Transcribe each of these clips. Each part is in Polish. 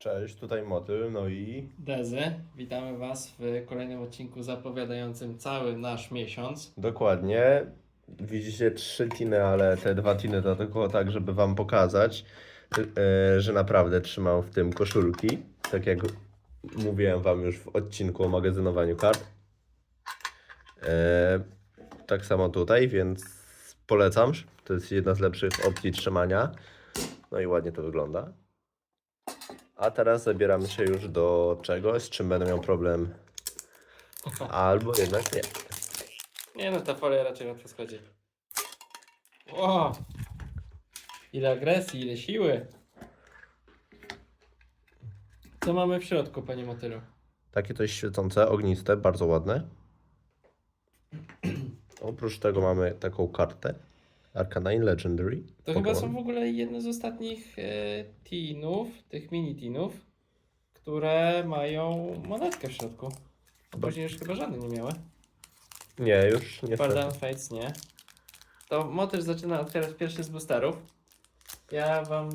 Cześć, tutaj Motyl, no i Dezy, witamy Was w kolejnym odcinku zapowiadającym cały nasz miesiąc. dokładnie. Widzicie trzy tiny, ale te dwa tiny to tylko tak, żeby wam pokazać, e, że naprawdę trzymam w tym koszulki. Tak jak mówiłem wam już w odcinku o magazynowaniu kart. E, tak samo tutaj, więc polecam. To jest jedna z lepszych opcji trzymania. No i ładnie to wygląda. A teraz zabieramy się już do czegoś, z czym będę miał problem. Albo jednak nie. Nie no, ta folia raczej łatwo schodzi. Wow! Ile agresji, ile siły! Co mamy w środku, Panie Motylu? Takie coś świecące, ogniste, bardzo ładne. Oprócz tego mamy taką kartę. Arcanine Legendary. To chyba Pokémon. są w ogóle jedne z ostatnich e, teenów, tych mini teenów, które mają monetkę w środku. A później już chyba żadne nie miały. Nie, już nie Pardon Fates nie. To Motyl zaczyna otwierać pierwszy z boosterów. Ja wam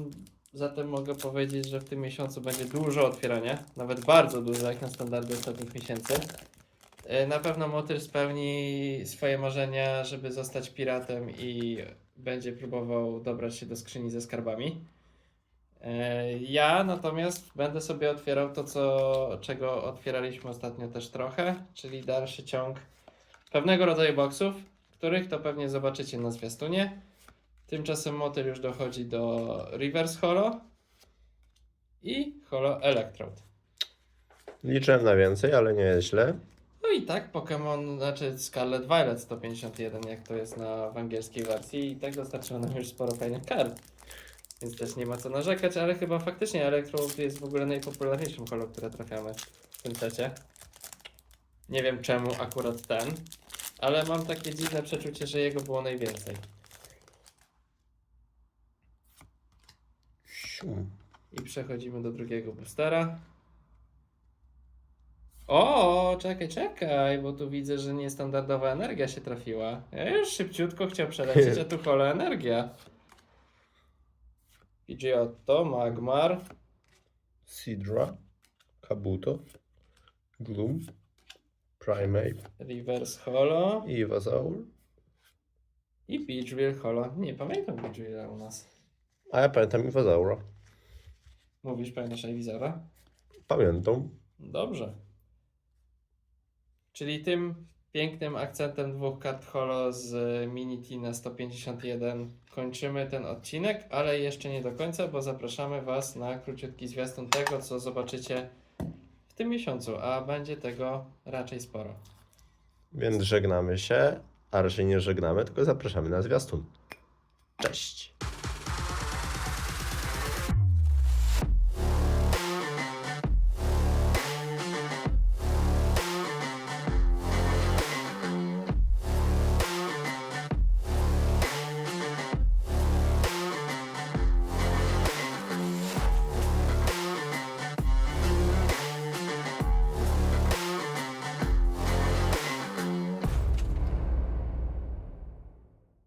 zatem mogę powiedzieć, że w tym miesiącu będzie dużo otwierania. Nawet bardzo dużo, jak na standardy ostatnich miesięcy. E, Na pewno Motyl spełni swoje marzenia, żeby zostać piratem i będzie próbował dobrać się do skrzyni ze skarbami. E, Ja natomiast będę sobie otwierał to, co, czego otwieraliśmy ostatnio też trochę, czyli dalszy ciąg pewnego rodzaju boksów, których to pewnie zobaczycie na zwiastunie. Tymczasem motyl już dochodzi do Reverse Holo i Holo Electrode. Liczyłem na więcej, ale nie jest źle. No i tak Pokémon, znaczy Scarlet Violet 151, jak to jest na w angielskiej wersji i tak dostarczyło nam już sporo fajnych kart. Więc też nie ma co narzekać, ale chyba faktycznie Electrode jest w ogóle najpopularniejszym holo, które trafiamy w tym secie. Nie wiem czemu akurat ten, ale mam takie dziwne przeczucie, że jego było najwięcej. Siu. I przechodzimy do drugiego boostera. O, czekaj, czekaj, bo tu widzę, że niestandardowa energia się trafiła. Ja już szybciutko chciał przelecieć, a tu hola energia. Pidgeotto, Magmar, Sidra. Kabuto. Gloom. Primate. Reverse Holo I i Beachville Holo. Nie pamiętam Beachville'a u nas. A ja pamiętam Iwazaura. Mówisz, pamiętasz Elwizora? Pamiętam. Dobrze. Czyli tym pięknym akcentem dwóch kart holo z Minity na 151 kończymy ten odcinek, ale jeszcze nie do końca, bo zapraszamy Was na króciutki zwiastun tego, co zobaczycie w tym miesiącu, a będzie tego raczej sporo. Więc żegnamy się, a raczej nie żegnamy, tylko zapraszamy na zwiastun. Cześć.